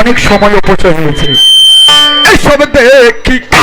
অনেক সময় অপচয় হয়েছে। এসব দেখি। দেখি।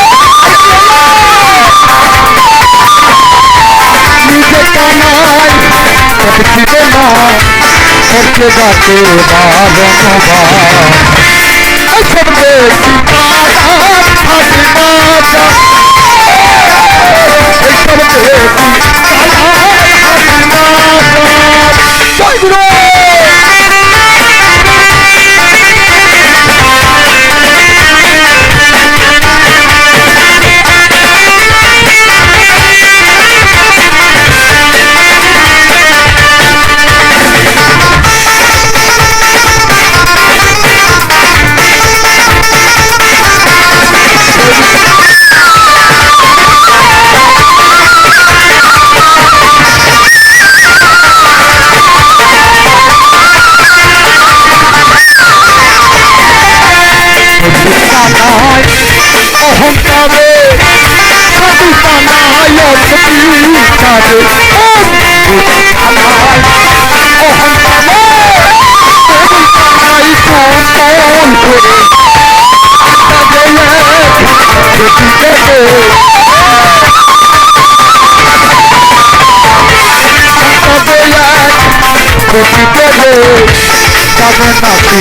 করতে যাতে বারণবা এসব দেখি কানা হাতি নাকি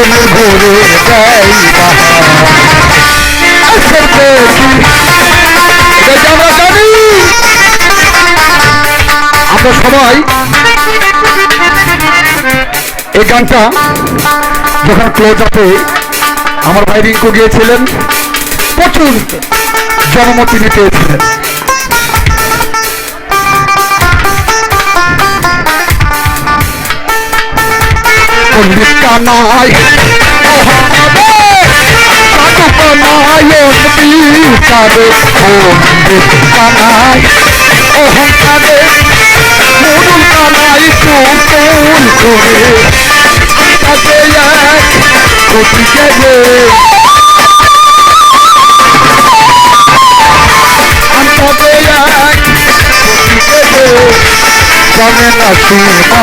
দেখি এটা আমরা সবাই এই গানটা যখন ক্লোজ আপে আমার ভাই রিঙ্কু গিয়েছিলেন, প্রচুর জন্ম তিনি পেয়েছিলেন। সাধু কানায়ন বিচারে পণ্ডিত কানাই অহংকারে মুরুল কানাই চুপুল করে তাকে এক রে জানে না সীমা